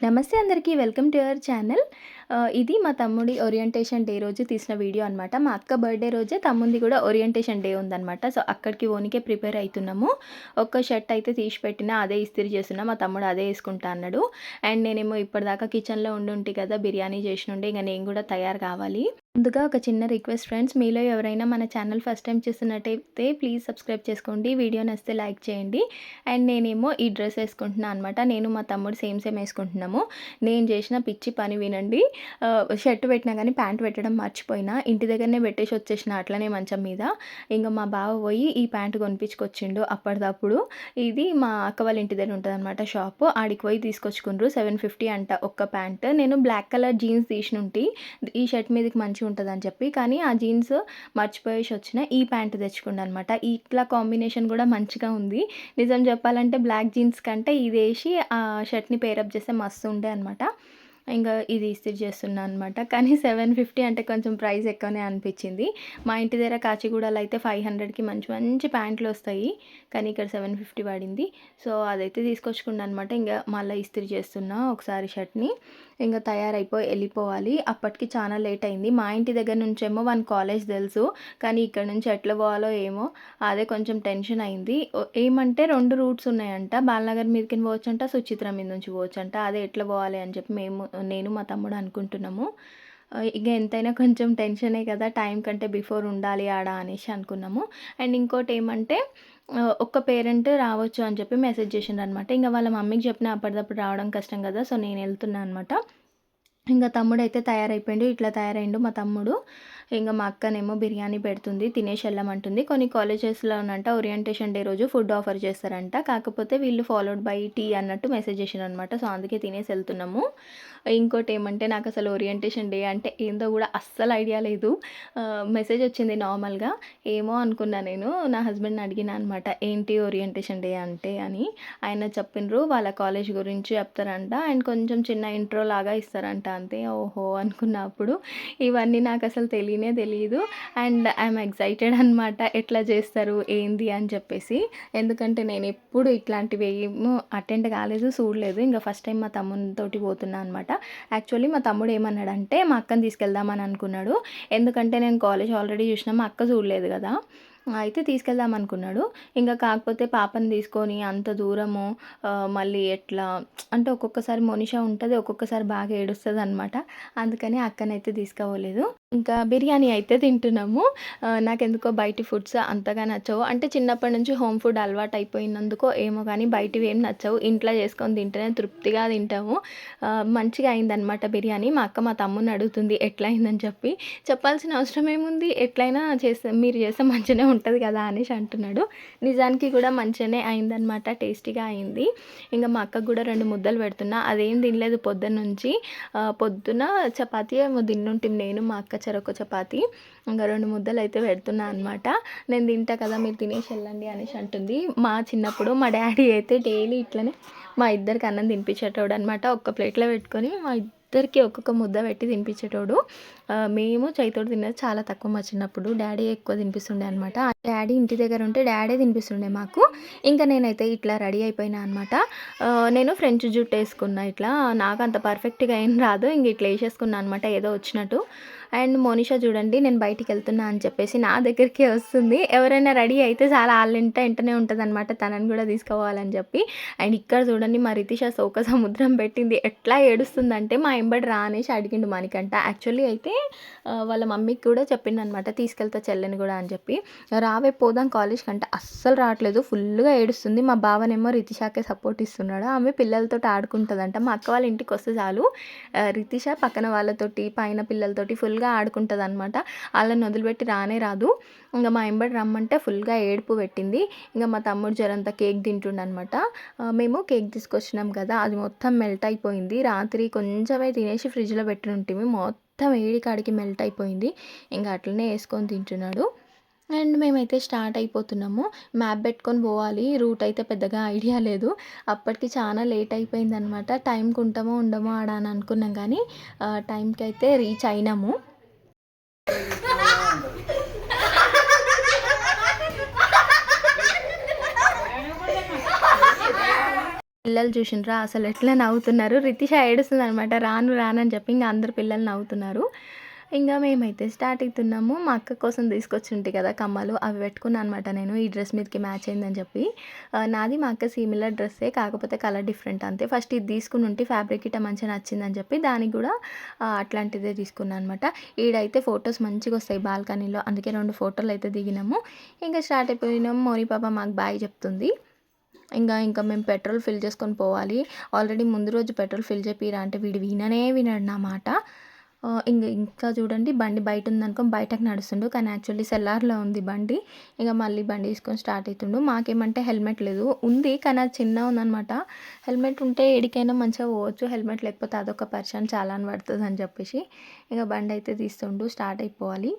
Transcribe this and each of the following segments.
నమస్తే అందరికీ welcome to our channel. ఇది మా తమ్ముడి ఓరియంటేషన్ డే రోజు తీసిన వీడియో అనమాట. మా అక్క బర్త్‌డే రోజే తమ్ముంది కూడా ఓరియంటేషన్ డే ఉందనమాట. సో, అక్కడికి ఓనికే ప్రిపేర్ అవుతున్నాము ఒక్క షర్ట్ అయితే తీసి పెట్టినా అదే ఇస్త్రీ చేస్తున్నా. మా తమ్ముడు అదే వేసుకుంటా అన్నాడు. అండ్ నేనేమో ఇప్పటిదాకా కిచెన్‌లో ఉండుంటే కదా! బిర్యానీ చేసినుండే ఇంకా నేను కూడా తయారు కావాలి. ముందుగా ఒక చిన్న రిక్వెస్ట్ ఫ్రెండ్స్ మీలో ఎవరైనా మన ఛానల్ ఫస్ట్ టైం చూస్తున్నట్టయితే ప్లీజ్ సబ్స్క్రైబ్ చేసుకోండి. వీడియో నచ్చితే లైక్ చేయండి. అండ్ నేనేమో ఈ డ్రెస్ వేసుకుంటున్నాను అనమాట. నేను మా తమ్ముడు సేమ్ సేమ్ వేసుకుంటున్నాము నేను చేసిన పిచ్చి పని వినండి. షర్ట్ పెట్టినా కానీ ప్యాంట్ పెట్టడం మర్చిపోయినా. ఇంటి దగ్గరనే పెట్టేసి వచ్చేసిన అట్లనే మంచం మీద. ఇంక మా బావ పోయి ఈ ప్యాంట్ కొనిపించుకొచ్చిండు అప్పటిదప్పుడు. ఇది మా అక్క వాళ్ళ ఇంటి దగ్గర ఉంటుంది అనమాట షాప్ ఆడికి పోయి తీసుకొచ్చుకుండ్రు. 750 అంట ఒక్క ప్యాంట్. నేను బ్లాక్ కలర్ జీన్స్ తీసినుంటి. ఈ షర్ట్ మీదకి మంచిగా ఉంటదని చెప్పి. కానీ ఆ జీన్స్ మర్చిపోయేసి వచ్చిన. ఈ ప్యాంట్ తెచ్చుకున్నా అనమాట. ఇట్లా కాంబినేషన్ కూడా మంచిగా ఉంది. నిజం చెప్పాలంటే బ్లాక్ జీన్స్ కంటే ఇదేసి ఆ షర్ట్‌ని పేరప్ చేస్తే మస్తు ఉండే అనమాట. ఇంకా ఇది ఇస్త్రీ చేస్తున్నా అనమాట. కానీ 750 అంటే కొంచెం ప్రైస్ ఎక్కువనే అనిపించింది. మా ఇంటి దగ్గర కాచిగూడలో అయితే 500కి మంచి మంచి ప్యాంట్లు వస్తాయి. కానీ ఇక్కడ 750 పడింది. సో, అదైతే తీసుకొచ్చుకున్నా అనమాట. ఇంకా మళ్ళీ ఇస్త్రీ చేస్తున్నా ఒకసారి షర్ట్‌ని. ఇంకా తయారైపోయి వెళ్ళిపోవాలి అప్పటికి చాలా లేట్ అయింది. మా ఇంటి దగ్గర నుంచేమో వన్ కాలేజ్ తెలుసు. కానీ ఇక్కడ నుంచి ఎట్లా పోవాలో ఏమో అదే కొంచెం టెన్షన్ అయింది. ఏమంటే రెండు రూట్స్ ఉన్నాయంట. బాలనగర్ మీదకి పోవచ్చంట. సుచిత్ర మీద నుంచి పోవచ్చంట. అదే ఎట్లా పోవాలి అని చెప్పి మేము నేను మా తమ్ముడు అనుకుంటున్నాము. ఇక ఎంతైనా కొంచెం టెన్షనే కదా! టైం కంటే బిఫోర్ ఉండాలి ఆడ అనేసి అనుకున్నాము. అండ్ ఇంకోటి ఏమంటే ఒక్క పేరెంట్ రావచ్చు అని చెప్పి మెసేజ్ చేసిండ్రనమాట. ఇంకా వాళ్ళ మమ్మీకి చెప్పినా అప్పటిదప్పుడు రావడం కష్టం కదా! సో, నేను వెళ్తున్నా అనమాట. ఇంగ తమ్ముడైతే తయారైపోయిండు. ఇట్లా తయారైండు మా తమ్ముడు. ఇంకా మా అక్కనేమో బిర్యానీ పెడుతుంది. తినేసి అంటుంది కొన్ని కాలేజెస్లో ఉన్నంట ఓరియంటేషన్ డే రోజు ఫుడ్ ఆఫర్ చేస్తారంట. కాకపోతే వీళ్ళు ఫాలోడ్ బై టీ అన్నట్టు మెసేజ్ చేసిండ్రనమాట. సో, అందుకే తినేసి వెళ్తున్నాము ఇంకోటి ఏమంటే నాకు అసలు ఓరియంటేషన్ డే అంటే ఏందో కూడా అస్సలు ఐడియా లేదు. మెసేజ్ వచ్చింది నార్మల్‌గా. ఏమో అనుకున్నా నేను. నా హస్బెండ్‌ని అడిగిన అనమాట. ఏంటి ఓరియంటేషన్ డే అంటే అని. ఆయన చెప్పిండ్రు వాళ్ళ కాలేజ్ గురించి చెప్తారంట. అండ్ కొంచెం చిన్న ఇంట్రో లాగా ఇస్తారంట అంతే. ఓహో! అనుకున్నప్పుడు ఇవన్నీ నాకు అసలు తెలియదు తెలియనే తెలియదు అండ్ ఐఎమ్ ఎక్సైటెడ్ అనమాట. ఎట్లా చేస్తారు? ఏంది? అని చెప్పేసి. ఎందుకంటే నేను ఎప్పుడు ఇట్లాంటివి ఏమో అటెండ్ కాలేదు. చూడలేదు. ఇంకా ఫస్ట్ టైం మా తమ్మునితోటి పోతున్నా అనమాట. యాక్చువల్లీ మా తమ్ముడు ఏమన్నాడంటే మా అక్కని తీసుకెళ్దాం అని అనుకున్నాడు. ఎందుకంటే నేను కాలేజ్ ఆల్రెడీ చూసినా. మా అక్క చూడలేదు కదా! అయితే తీసుకెళ్దాం అనుకున్నాడు. ఇంకా కాకపోతే పాపని తీసుకొని అంత దూరము మళ్ళీ ఎట్లా అంటే ఒక్కొక్కసారి మనిష ఉంటుంది ఒక్కొక్కసారి బాగా ఏడుస్తదనమాట. అందుకని అక్కనైతే తీసుకోవలేదు ఇంకా బిర్యానీ అయితే తింటున్నాము. నాకెందుకో బయటి ఫుడ్స్ అంతగా నచ్చవు. అంటే చిన్నప్పటి నుంచి హోమ్ ఫుడ్ అలవాటు అయిపోయినందుకో ఏమో కానీ బయటివి ఏం నచ్చవు. ఇంట్లో చేసుకొని తింటేనే తృప్తిగా తింటాము. మంచిగా అయిందనమాట బిర్యానీ. మా అక్క మా తమ్ముని అడుగుతుంది ఎట్లా అయిందని చెప్పి. చెప్పాల్సిన అవసరం ఏముంది? ఎట్లైనా చేస్తే మీరు చేస్తే మంచిగానే ఉంటుంది ఉంటుంది కదా! అనేసి అంటున్నాడు. నిజానికి కూడా మంచిగానే అయిందనమాట. టేస్టీగా అయింది. ఇంకా మా అక్కకు కూడా రెండు ముద్దలు పెడుతున్నా. అదేం తినలేదు పొద్దున్న నుంచి పొద్దున చపాతీ ఏమో తిన్నుంటే నేను, మా అక్క చెరొక చపాతీ. ఇంగ 2 ముద్దలైతే పెడుతున్నా అనమాట. నేను తింటా కదా! మీరు తినేసి వెళ్ళండి అనేసి అంటుంది. మా చిన్నప్పుడు మా డాడీ అయితే డైలీ ఇట్లనే మా ఇద్దరికి అన్నం తినిపించేటోడనమాట. ఒక్క ప్లేట్‌లో పెట్టుకొని మా ఇద్దరికి ఒక్కొక్క ముద్ద పెట్టి తినిపించేటోడు. మేము చైతోడు తిన్నది చాలా తక్కువ మా చిన్నప్పుడు. డాడీ ఎక్కువ తినిపిస్తుండే అనమాట. డాడీ ఇంటి దగ్గర ఉంటే డాడీ తినిపిస్తుండే మాకు. ఇంకా నేనైతే ఇట్లా రెడీ అయిపోయినా అనమాట. నేను ఫ్రెంచ్ జుట్టేసుకున్నా ఇట్లా. నాకు అంత పర్ఫెక్ట్‌గా ఏం రాదు. ఇంక ఇట్లా వేసేసుకున్నా అనమాట ఏదో వచ్చినట్టు. అండ్ మోనిష చూడండి నేను బయటికి వెళ్తున్నా అని చెప్పేసి నా దగ్గరికే వస్తుంది. ఎవరైనా రెడీ అయితే చాలా వాళ్ళంట వెంటనే ఉంటుంది అనమాట తనని కూడా తీసుకోవాలని చెప్పి. అండ్ ఇక్కడ చూడండి మా రితిష శోక సముద్రం పెట్టింది. ఎట్లా ఏడుస్తుందంటే మా ఎంబడి రా అనేసి అడిగిండు మనకంట యాక్చువల్లీ అయితే వాళ్ళ మమ్మీకి కూడా చెప్పిండనమాట తీసుకెళ్తా చెల్లెని కూడా అని చెప్పి. రావే పోదాం కాలేజ్‌కి అంటే అస్సలు రావట్లేదు. ఫుల్గా ఏడుస్తుంది. మా బావనేమో రితిషాకే సపోర్ట్ ఇస్తున్నాడు. ఆమె పిల్లలతోటి ఆడుకుంటుందంట మా అక్క వాళ్ళ ఇంటికొస్తే చాలు రితిష పక్కన వాళ్ళతోటి, పైన పిల్లలతోటి ఫుల్ ఫుల్‌గా ఆడుకుంటుందనమాట వాళ్ళని వదిలిపెట్టి రానే రాదు. ఇంకా మా ఎంబడి రమ్మంటే ఫుల్‌గా ఏడుపు పెట్టింది. ఇంకా మా తమ్ముడు జరంతా కేక్ తింటుండనమాట. మేము కేక్ తీసుకొచ్చినాం కదా! అది మొత్తం మెల్ట్ అయిపోయింది. రాత్రి కొంచెమే తినేసి ఫ్రిడ్జ్‌లో పెట్టి పెట్టినుంటిమి. మొత్తం ఏడికాడికి మెల్ట్ అయిపోయింది. ఇంకా అట్లనే వేసుకొని తింటున్నాడు. అండ్ మేమైతే స్టార్ట్ అయిపోతున్నాము. మ్యాప్ పెట్టుకొని పోవాలి. రూట్ అయితే పెద్దగా ఐడియా లేదు. అప్పటికి చాలా లేట్ అయిపోయిందనమాట. టైంకి ఉంటామో ఉండమో ఆడ అని అనుకున్నాం కానీ టైంకి అయితే రీచ్ అయినాము. పిల్లలు చూసినరా అసలు ఎట్లా నవ్వుతున్నారు? రితిష ఏడుస్తుంది అనమాట రాను రానని చెప్పి ఇంకా అందరు పిల్లలు నవ్వుతున్నారు. ఇంకా మేమైతే స్టార్ట్ అవుతున్నాము. మా అక్క కోసం తీసుకొచ్చి ఉంటాయి కదా కమ్మలు. అవి పెట్టుకున్నాను అనమాట నేను. ఈ డ్రెస్ మీదకి మ్యాచ్ అయిందని చెప్పి. నాది మా అక్క సిమిలర్ డ్రెస్సే కాకపోతే కలర్ డిఫరెంట్ అంతే. ఫస్ట్ ఇది తీసుకుని ఉంటే ఫ్యాబ్రిక్ ఇట్లా మంచిగా నచ్చిందని చెప్పి దానికి కూడా అట్లాంటిదే తీసుకున్నాను అనమాట ఈడైతే ఫొటోస్ మంచిగా వస్తాయి బాల్కనీలో. అందుకే రెండు ఫోటోలు అయితే దిగినాము. ఇంకా స్టార్ట్ అయిపోయినాము. మోని పాప మాకు బాయ్ చెప్తుంది. ఇంకా ఇంకా మేము పెట్రోల్ ఫిల్ చేసుకొని పోవాలి. ఆల్రెడీ ముందు రోజు పెట్రోల్ ఫిల్ చేపిరా అంటే వీడు విననే వినడు నా మాట. ఇంకా ఇంకా చూడండి బండి బయట ఉందనుకో బయటకు నడుస్తుండు. కానీ యాక్చువల్లీ సెల్లార్లో ఉంది బండి. ఇంకా మళ్ళీ బండి తీసుకొని స్టార్ట్ అవుతుండు మాకేమంటే హెల్మెట్ లేదు. ఉంది కానీ అది చిన్న ఉందనమాట హెల్మెట్ ఉంటే ఎడికైనా మంచిగా పోవచ్చు. హెల్మెట్ లేకపోతే అదొక పర్సన్ చాలా అని పడుతుంది అని చెప్పేసి ఇక బండి అయితే తీస్తుండు. స్టార్ట్ అయిపోవాలి.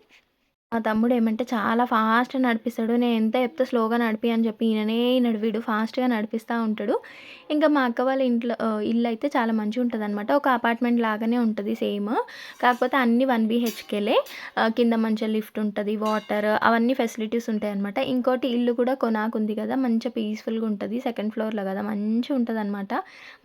మా తమ్ముడు ఏమంటే చాలా ఫాస్ట్గా నడిపిస్తాడు. నేను ఎంత చెప్తే స్లోగా నడిపి అని చెప్పి ఈయననే నడివిడు ఫాస్ట్గా నడిపిస్తూ ఉంటాడు. ఇంకా మా అక్క వాళ్ళ ఇంట్లో ఇల్లు అయితే చాలా మంచిగా ఉంటుంది అనమాట ఒక అపార్ట్మెంట్ లాగానే ఉంటుంది సేమ్. కాకపోతే అన్ని వన్ బీహెచ్కేలే. కింద మంచిగా లిఫ్ట్ ఉంటుంది వాటర్ అవన్నీ ఫెసిలిటీస్ ఉంటాయి అనమాట ఇంకోటి ఇల్లు కూడా కొనాకుంది కదా మంచిగా పీస్ఫుల్గా ఉంటుంది సెకండ్ ఫ్లోర్లో కదా మంచిగా ఉంటుంది అనమాట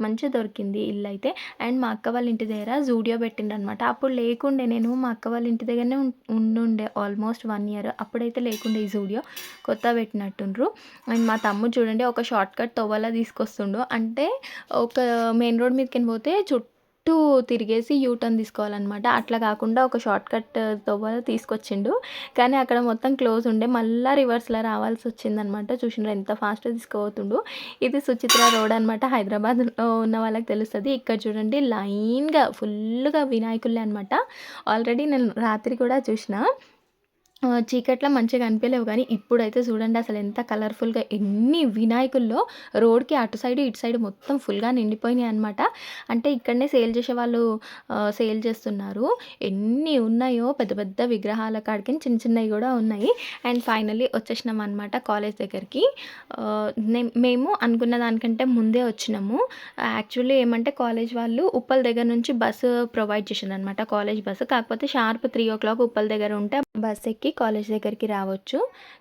మంచిగా దొరికింది ఇల్లు అయితే అండ్ మా అక్క వాళ్ళ ఇంటి దగ్గర జూడియో పెట్టిండనమాట అప్పుడు లేకుండే నేను మా అక్క వాళ్ళ ఇంటి దగ్గరనే ఉండుండే ఆల్ ఆల్మోస్ట్ వన్ ఇయర్ అప్పుడైతే లేకుండే ఈ జూడియో కొత్త పెట్టినట్టుండ్రు. అండ్ మా తమ్ముడు చూడండి ఒక షార్ట్ కట్ తవ్వలా తీసుకొస్తుండు. అంటే ఒక మెయిన్ రోడ్ మీదకి పోతే చుట్టూ తిరిగేసి యూటర్న్ తీసుకోవాలన్నమాట. అట్లా కాకుండా ఒక షార్ట్ కట్ తవ్వల తీసుకొచ్చిండు. కానీ అక్కడ మొత్తం క్లోజ్ ఉండే మళ్ళీ రివర్స్లో రావాల్సి వచ్చిందనమాట చూసిండ్రు ఎంత ఫాస్ట్గా తీసుకుపోతుండు. ఇది సుచిత్ర రోడ్ అనమాట హైదరాబాద్లో ఉన్న వాళ్ళకి తెలుస్తుంది. ఇక్కడ చూడండి లైన్గా ఫుల్గా వినాయకులే అనమాట ఆల్రెడీ నేను రాత్రి కూడా చూసిన. చీకట్లో మంచిగా అనిపించలేవు కానీ ఇప్పుడైతే చూడండి అసలు ఎంత కలర్ఫుల్గా ఎన్ని వినాయకుల్లో రోడ్కి అటు సైడ్ ఇటు సైడ్ మొత్తం ఫుల్గా నిండిపోయినాయి అనమాట అంటే ఇక్కడనే సేల్ చేసే వాళ్ళు సేల్ చేస్తున్నారు. ఎన్ని ఉన్నాయో పెద్ద పెద్ద విగ్రహాల కాడికి చిన్న చిన్నవి కూడా ఉన్నాయి. అండ్ ఫైనల్లీ వచ్చేసినాం అనమాట కాలేజ్ దగ్గరికి. మేము అనుకున్న దానికంటే ముందే వచ్చినాము. యాక్చువల్లీ ఏమంటే కాలేజ్ వాళ్ళు ఉప్పల్ దగ్గర నుంచి బస్సు ప్రొవైడ్ చేసింది అనమాట కాలేజ్ బస్సు. కాకపోతే sharp three o'clock Uppal దగ్గర ఉంటే బస్ ఎక్కి కాలేజ్ దగ్గరికి రావచ్చు.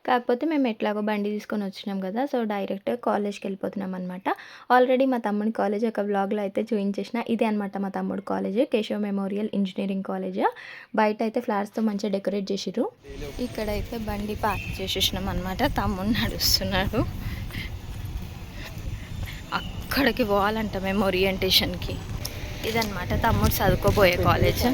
కాకపోతే మేము ఎట్లాగో బండి తీసుకొని వచ్చినాం కదా సో డైరెక్ట్ కాలేజ్కి వెళ్ళిపోతున్నాం అనమాట ఆల్రెడీ మా తమ్ముడి కాలేజ్ ఒక వ్లాగ్లో అయితే చూపించేసిన ఇదే అనమాట మా తమ్ముడు college Keshav memorial engineering college బయట అయితే ఫ్లవర్స్తో మంచిగా డెకరేట్ చేసిరు ఇక్కడైతే బండి పార్క్ చేసేసినాం అనమాట తమ్ముడు నడుస్తున్నాడు. అక్కడికి పోవాలంట మేము ఓరియంటేషన్కి ఇదనమాట తమ్ముడు చదువుకోబోయే కాలేజ్.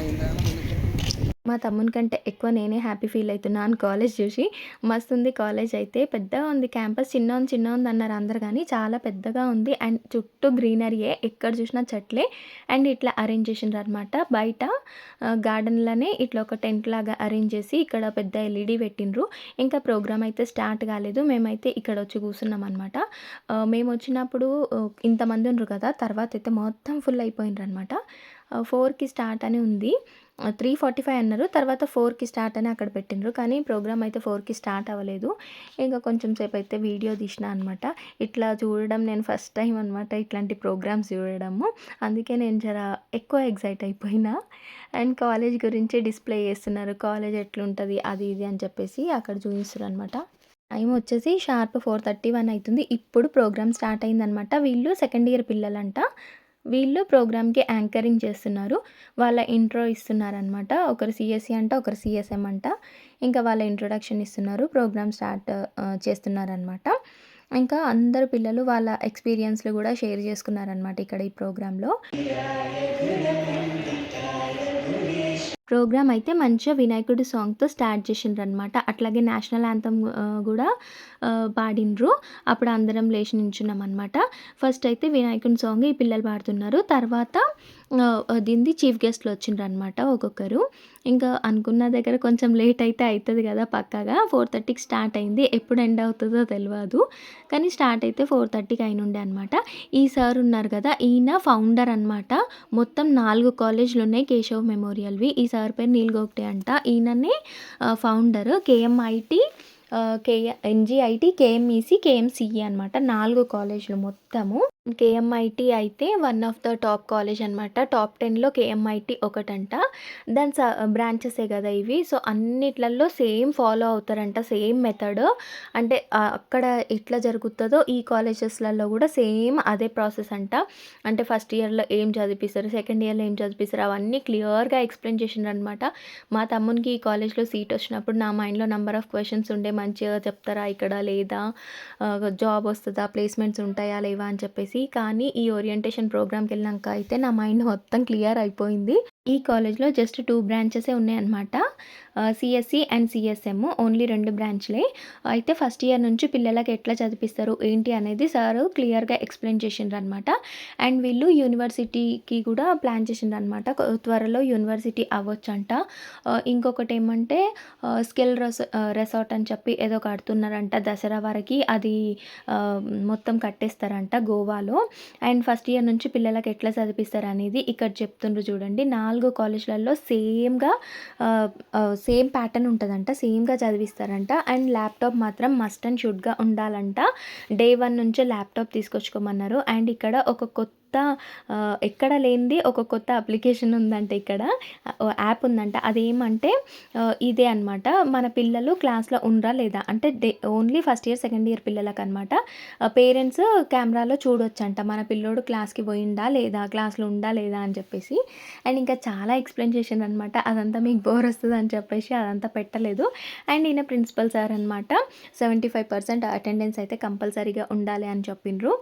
మా తమ్ముని కంటే ఎక్కువ నేనే హ్యాపీ ఫీల్ అవుతున్నాను కాలేజ్ చూసి మస్తు ఉంది కాలేజ్ అయితే పెద్దగా ఉంది క్యాంపస్ చిన్న ఉంది చిన్న ఉంది అన్నారు అందరు కానీ చాలా పెద్దగా ఉంది అండ్ చుట్టూ గ్రీనరీయే ఎక్కడ చూసినా చెట్లే అండ్ ఇట్లా అరేంజ్ చేసిండ్రు అనమాట బయట గార్డెన్లోనే ఇట్లా ఒక టెంట్ లాగా అరేంజ్ చేసి ఇక్కడ పెద్ద ఎల్ఈడి పెట్టిండ్రు. ఇంకా ప్రోగ్రామ్ అయితే స్టార్ట్ కాలేదు. మేమైతే ఇక్కడ వచ్చి కూర్చున్నాం అనమాట మేము వచ్చినప్పుడు ఇంతమంది ఉన్నారు కదా తర్వాత అయితే మొత్తం ఫుల్ అయిపోయినారు అనమాట ఫోర్కి స్టార్ట్ అని ఉంది. త్రీ ఫార్టీ ఫైవ్ అన్నారు. తర్వాత ఫోర్కి స్టార్ట్ అని అక్కడ పెట్టిండ్రు. కానీ ప్రోగ్రామ్ అయితే ఫోర్కి స్టార్ట్ అవ్వలేదు. ఇంకా కొంచెం సేపు అయితే వీడియో తీసిన అనమాట ఇట్లా చూడడం నేను ఫస్ట్ టైం అనమాట ఇట్లాంటి ప్రోగ్రామ్స్ చూడడము. అందుకే నేను జర ఎక్కువ ఎగ్జైట్ అయిపోయినా. అండ్ కాలేజ్ గురించి డిస్ప్లే చేస్తున్నారు. కాలేజ్ ఎట్లుంటుంది అది ఇది అని చెప్పేసి అక్కడ చూపిస్తారు అనమాట టైం వచ్చేసి షార్ప్ ఫోర్ థర్టీ వన్ అవుతుంది. ఇప్పుడు ప్రోగ్రామ్ స్టార్ట్ అయిందనమాట వీళ్ళు సెకండ్ ఇయర్ పిల్లలంట. వీళ్ళు ప్రోగ్రామ్కి యాంకరింగ్ చేస్తున్నారు. వాళ్ళ ఇంట్రో ఇస్తున్నారనమాట ఒకరు సిఎస్సి అంట ఒకరు సిఎస్ఎం అంట. ఇంకా వాళ్ళ ఇంట్రొడక్షన్ ఇస్తున్నారు. ప్రోగ్రామ్ స్టార్ట్ చేస్తున్నారనమాట ఇంకా అందరు పిల్లలు వాళ్ళ ఎక్స్పీరియన్స్లు కూడా షేర్ చేసుకున్నారనమాట ఇక్కడ ఈ ప్రోగ్రాంలో ప్రోగ్రామ్ అయితే మంచిగా వినాయకుడి సాంగ్తో స్టార్ట్ చేసిండ్రు అనమాట అట్లాగే నేషనల్ యాంథమ్ కూడా పాడిండ్రు. అప్పుడు అందరం లేచి నించున్నాం అనమాట ఫస్ట్ అయితే వినాయకుడి సాంగ్ ఈ పిల్లలు పాడుతున్నారు. తర్వాత ఆ, దీనిది చీఫ్ గెస్ట్లు వచ్చిండ్రు అనమాట ఒక్కొక్కరు. ఇంకా అనుకున్న దగ్గర కొంచెం లేట్ అయితే అవుతుంది కదా పక్కాగా. ఫోర్ థర్టీకి స్టార్ట్ అయింది. ఎప్పుడు ఎండ్ అవుతుందో తెలియదు కానీ స్టార్ట్ అయితే ఫోర్ థర్టీకి అయిన ఉండే అనమాట ఈ సార్ ఉన్నారు కదా ఈయన ఫౌండర్ అనమాట మొత్తం నాలుగు కాలేజీలు ఉన్నాయి కేశవ్ మెమోరియల్వి. ఈ సార్ పేరు నీల్ అంట. ఈయననే ఫౌండర్ కేఎంఐటి కేఏ ఎన్జిఐటి కేఎంఈసి కేఎంసిఈ అనమాట నాలుగు కాలేజీలు మొత్తము. కేఎంఐటి అయితే one of the top college అనమాట టాప్ టెన్లో కేఎంఐటి ఒకటంట. దాని స బ్రాంచెసే కదా ఇవి. సో అన్నిట్లలో సేమ్ ఫాలో అవుతారంట సేమ్ మెథడ్. అంటే అక్కడ ఎట్లా జరుగుతుందో ఈ కాలేజెస్లలో కూడా సేమ్ అదే ప్రాసెస్ అంట. అంటే ఫస్ట్ ఇయర్లో ఏం చదివిస్తారు సెకండ్ ఇయర్లో ఏం చదివిస్తారు అవన్నీ క్లియర్గా ఎక్స్ప్లెయిన్ చేసిండ్రు అనమాట మా తమ్మునికి ఈ కాలేజ్లో సీట్ వచ్చినప్పుడు నా మైండ్లో నెంబర్ ఆఫ్ క్వశ్చన్స్ ఉండే మంచిగా చెప్తారా ఇక్కడ లేదా? జాబ్ వస్తుందా ప్లేస్మెంట్స్ ఉంటాయా లేవా అని చెప్పేసి కానీ ఈ ఓరియంటేషన్ ప్రోగ్రామ్కి వెళ్ళాక అయితే నా మైండ్ మొత్తం క్లియర్ అయిపోయింది. ఈ కాలేజ్లో జస్ట్ టూ బ్రాంచెసే ఉన్నాయన్నమాట. సిఎస్సి అండ్ సిఎస్ఎమ్ ఓన్లీ రెండు బ్రాంచ్లే. అయితే ఫస్ట్ ఇయర్ నుంచి పిల్లలకి ఎట్లా చదివిస్తారు ఏంటి అనేది సార్ క్లియర్గా ఎక్స్ప్లెయిన్ చేసిండ్రు అనమాట అండ్ వీళ్ళు యూనివర్సిటీకి కూడా ప్లాన్ చేసిండ్రు అనమాట త్వరలో యూనివర్సిటీ అవ్వచ్చంట. ఇంకొకటి ఏమంటే స్కిల్ రెస్ రెసార్ట్ అని చెప్పి ఏదో కడుతున్నారంట దసరా వరకు. అది మొత్తం కట్టేస్తారంట గోవాలో. అండ్ ఫస్ట్ ఇయర్ నుంచి పిల్లలకి ఎట్లా చదివిస్తారు అనేది ఇక్కడ చెప్తుండ్రు చూడండి. నాలుగు కాలేజ్లలో సేమ్గా సేమ్ ప్యాటర్న్ ఉంటుందంట సేమ్గా చదివిస్తారంట. అండ్ ల్యాప్టాప్ మాత్రం మస్ట్ అండ్ షుడ్గా ఉండాలంట. డే వన్ నుంచే ల్యాప్టాప్ తీసుకొచ్చుకోమన్నారు. అండ్ ఇక్కడ ఒక కొత్త కొత్త ఎక్కడ లేనిది ఒక కొత్త అప్లికేషన్ ఉందంట ఇక్కడ. యాప్ ఉందంట. అదేమంటే ఇదే అనమాట మన పిల్లలు క్లాస్లో ఉండరా లేదా? అంటే day only first year second year పిల్లలకు అనమాట పేరెంట్స్ కెమెరాలో చూడొచ్చంట. మన పిల్లోడు క్లాస్కి పోయిందా లేదా? క్లాస్లో ఉందా లేదా అని చెప్పేసి. అండ్ ఇంకా చాలా ఎక్స్ప్లెయిన్ చేసిండు అనమాట అదంతా మీకు బోర్ వస్తుంది అని చెప్పేసి అదంతా పెట్టలేదు. అండ్ ఈయన ప్రిన్సిపల్ సార్ అనమాట సెవెంటీ ఫైవ్ పర్సెంట్ అటెండెన్స్ అయితే కంపల్సరీగా ఉండాలి అని చెప్పిండ్రు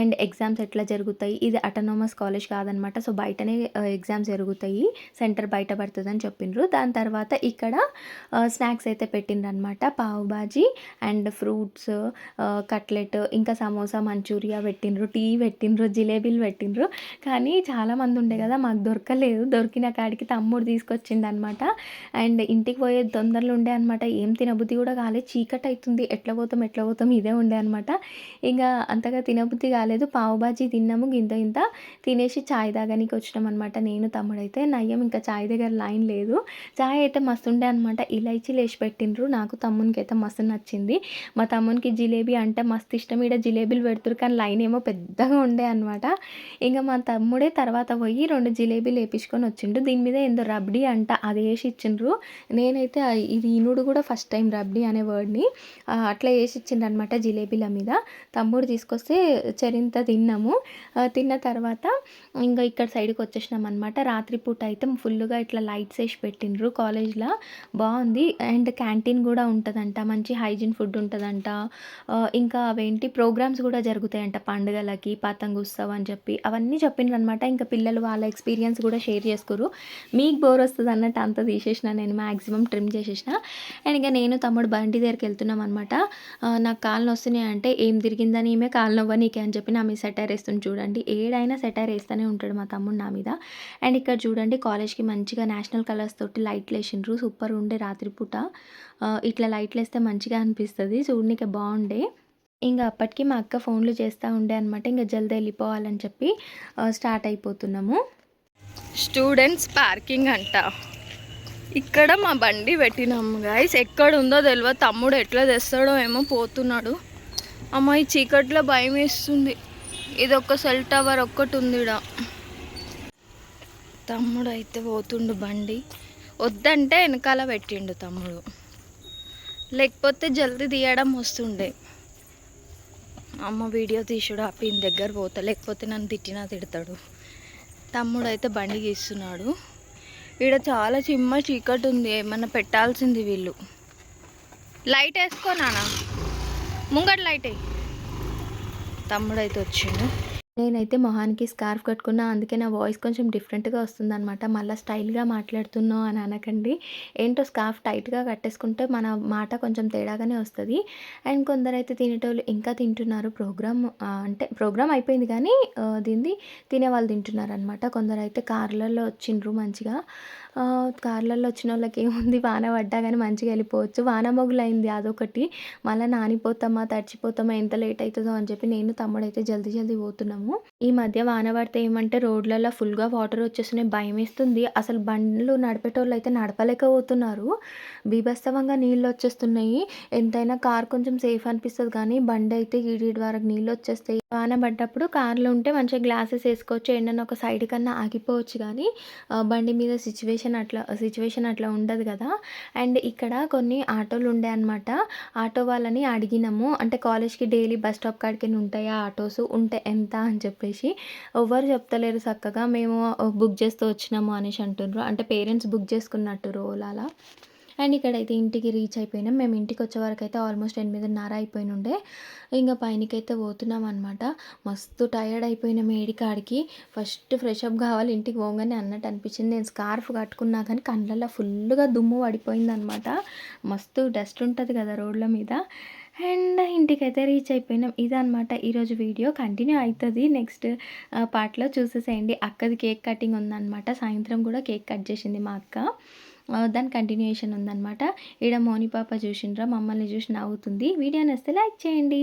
అండ్ ఎగ్జామ్స్ ఎట్లా జరుగుతాయి? ఇది అటోనోమస్ కాలేజ్ కాదనమాట. సో బయటనే ఎగ్జామ్స్ జరుగుతాయి. సెంటర్ బయట పడుతుందని చెప్పిండ్రు. దాని తర్వాత ఇక్కడ స్నాక్స్ అయితే పెట్టిండ్రు అనమాట పావు బాజీ అండ్ ఫ్రూట్స్ కట్లెట్ ఇంకా సమోసా మంచూరియా పెట్టిండ్రు. టీ పెట్టిండ్రు. జిలేబీలు పెట్టిండ్రు. కానీ చాలామంది ఉండే కదా మాకు దొరకలేదు. దొరికిన కాడికి తమ్ముడు తీసుకొచ్చిండు అనమాట అండ్ ఇంటికి పోయే తొందరలు ఉండే అనమాట. ఏం తినబుద్ధి కూడా కాలేదు చీకటి అవుతుంది ఎట్లా పోతాం ఎట్లా పోతాం ఇదే ఉండే అనమాట. ఇంకా అంతగా తినబుద్ధి కాలేదు. పావు బాజీ తిన్నాము. గింత ఇంత తినేసి చాయ్ తాగడానికి వచ్చినాం అనమాట నేను తమ్ముడైతే నయ్యం ఇంకా చాయ్ దగ్గర లైన్ లేదు. చాయ్ అయితే మస్తు ఉండే అనమాట ఇలైచీలు వేసి పెట్టిండ్రు. నాకు తమ్మునికి అయితే మస్తు నచ్చింది. మా తమ్మునికి జిలేబీ అంటే మస్తు ఇష్టం. ఈడ జిలేబీలు పెడుతురు కానీ లైన్ ఏమో పెద్దగా ఉండే అనమాట ఇంకా మా తమ్ముడే తర్వాత పోయి రెండు జిలేబీలు వేపించుకొని వచ్చిండు. దీని మీద ఏందో రబ్డీ అంట. అది వేసి ఇచ్చిండ్రు. నేనైతే ఇది ఈనుడు కూడా ఫస్ట్ టైం రబ్డీ అనే వర్డ్ని. అట్లా వేసి ఇచ్చిండ్రు అనమాట జిలేబీల మీద. తమ్ముడు తీసుకొస్తే చరింత తిన్నాము. తిన్న తిన్న తర్వాత ఇంకా ఇక్కడ సైడ్కి వచ్చేసినాం అనమాట రాత్రిపూట అయితే ఫుల్గా ఇట్లా లైట్స్ వేసి పెట్టిండ్రు కాలేజ్లో. బాగుంది. అండ్ క్యాంటీన్ కూడా ఉంటుందంట. మంచి హైజీన్ ఫుడ్ ఉంటుందంట. ఇంకా అవేంటి ప్రోగ్రామ్స్ కూడా జరుగుతాయంట పండుగలకి పతంగ ఉత్సవం అని చెప్పి. అవన్నీ చెప్పిండ్రు అనమాట ఇంకా పిల్లలు వాళ్ళ ఎక్స్పీరియన్స్ కూడా షేర్ చేసుకోరు మీకు బోర్ వస్తుంది అన్నట్టు అంత తీసేసిన. నేను మ్యాక్సిమం ట్రిమ్ చేసేసిన. అండ్ ఇంకా నేను తమ్ముడు బండి దగ్గరికి వెళ్తున్నాం అనమాట నాకు కాళ్ళు వస్తున్నాయి అంటే ఏం తిరిగిందని ఈమె కాళ్ళు నవ్వ నీకే అని చెప్పి నా మీ సెటైర్ వేస్తుంది చూడండి. ఏడైనా సెటైర్ వేస్తూనే ఉంటాడు మా తమ్ముడు నా మీద. అండ్ ఇక్కడ చూడండి కాలేజ్కి మంచిగా నేషనల్ కలర్స్ తోటి లైట్లు వేసిండ్రు సూపర్ ఉండే రాత్రిపూట. ఇట్లా లైట్లు వేస్తే మంచిగా అనిపిస్తుంది. చూడనీకే బాగుండే. ఇంకా అప్పటికి మా అక్క ఫోన్లు చేస్తూ ఉండే అనమాట ఇంకా జల్దీ వెళ్ళిపోవాలని చెప్పి స్టార్ట్ అయిపోతున్నాము. స్టూడెంట్స్ పార్కింగ్ అంట. ఇక్కడ మా బండి పెట్టినాము గాయస్ ఎక్కడ ఉందో తెలియదు తమ్ముడు ఎట్లా తెస్తాడో ఏమో పోతున్నాడు. అమ్మాయి చీకట్లో భయం వేస్తుంది ఇది ఒక సెల్ టవర్ ఒక్కటి ఉంది ఈడ. తమ్ముడు అయితే పోతుండు బండి. వద్దంటే వెనకాల పెట్టిండు తమ్ముడు. లేకపోతే జల్దీ తీయడం వస్తుండే. అమ్మ వీడియో తీసుడు ఆపి దగ్గర పోతా. లేకపోతే నన్ను తిట్టినా తిడతాడు. తమ్ముడు అయితే బండి గీస్తున్నాడు. ఈడ చాలా చిమ్మ చీకటి ఉంది ఏమన్నా పెట్టాల్సింది వీళ్ళు. లైట్ వేసుకోనా ముంగట లైట్ వేయి. తమ్ముడు అయితే వచ్చిండు. నేనైతే మొహానికి స్కార్ఫ్ కట్టుకున్నా అందుకే నా వాయిస్ కొంచెం డిఫరెంట్గా వస్తుందన్నమాట. మళ్ళీ స్టైల్గా మాట్లాడుతున్నావు అని అనకండి. ఏంటో స్కార్ఫ్ టైట్గా కట్టేసుకుంటే మన మాట కొంచెం తేడాగానే వస్తుంది. అండ్ కొందరైతే తినేటోళ్ళు ఇంకా తింటున్నారు. ప్రోగ్రామ్ అంటే ప్రోగ్రామ్ అయిపోయింది కానీ దీన్ని తినేవాళ్ళు తింటున్నారు అనమాట కొందరైతే కార్లలో వచ్చిండ్రు మంచిగా. కార్లలో వచ్చిన వాళ్ళకి ఏముంది? వాన పడ్డా కానీ మంచిగా వెళ్ళిపోవచ్చు. వాన మొగులైంది అదొకటి. మళ్ళీ నానిపోతామా? తడిచిపోతామా? ఎంత లేట్ అవుతుందో అని చెప్పి నేను తమ్ముడైతే జల్దీ జల్దీ పోతున్నాం. వెళ్తున్నాము ఈ మధ్య వాన పడితే ఏమంటే రోడ్లలో ఫుల్గా వాటర్ వచ్చేస్తున్నాయి. భయం వేస్తుంది అసలు బండ్లు నడిపేటోళ్ళు అయితే నడపలేకపోతున్నారు. బీభత్సవంగా నీళ్ళు వచ్చేస్తున్నాయి. ఎంతైనా కార్ కొంచెం సేఫ్ అనిపిస్తుంది కానీ బండి అయితే ఈడి వరకు నీళ్ళు వచ్చేస్తాయి. వాన పడ్డప్పుడు కార్లో ఉంటే మంచిగా గ్లాసెస్ వేసుకోవచ్చు. ఏంటన్నా ఒక సైడ్ కన్నా ఆగిపోవచ్చు కానీ బండి మీద సిచ్యువేషన్ అట్లా సిచ్యువేషన్ అట్లా ఉండదు కదా. అండ్ ఇక్కడ కొన్ని ఆటోలు ఉండే అనమాట ఆటో వాళ్ళని అడిగినాము. అంటే కాలేజ్కి డైలీ బస్ స్టాప్ కాడికి ఉంటాయా? ఆటోస్ ఉంటే ఎంత అని చెప్పేసి ఎవరు చెప్తలేరు చక్కగా. మేము బుక్ చేస్తూ వచ్చినాము అనేసి అంటుండ్రు. అంటే పేరెంట్స్ బుక్ చేసుకున్నట్టు ఓలాలా అండ్ ఇక్కడైతే ఇంటికి రీచ్ అయిపోయినాం. మేము ఇంటికి వచ్చే వరకు అయితే ఆల్మోస్ట్ ఎనిమిదిన్నర అయిపోయిన ఉండే ఇంకా పైనకైతే పోతున్నాం అనమాట మస్తు టయర్డ్ అయిపోయినాం ఏడికాడికి. ఫస్ట్ ఫ్రెష్ అప్ కావాలి ఇంటికి పోగానే అన్నట్టు అనిపించింది. నేను స్కార్ఫ్ కట్టుకున్నా కానీ కళ్ళల్లో ఫుల్గా దుమ్ము పడిపోయింది అనమాట మస్తు డస్ట్ ఉంటుంది కదా రోడ్ల మీద. అండ్ ఇంటికైతే రీచ్ అయిపోయినాం. ఇదనమాట ఈరోజు వీడియో. కంటిన్యూ అవుతుంది నెక్స్ట్ పార్ట్లో చూసేసేయండి. అక్కది కేక్ కటింగ్ ఉందన్నమాట. సాయంత్రం కూడా కేక్ కట్ చేసింది మా అక్క. దాని కంటిన్యూయేషన్ ఉందన్నమాట. ఈడ మోని పాప చూసిండ్రా. మమ్మల్ని చూసి నవ్వుతుంది. వీడియో నస్తే లైక్ చేయండి.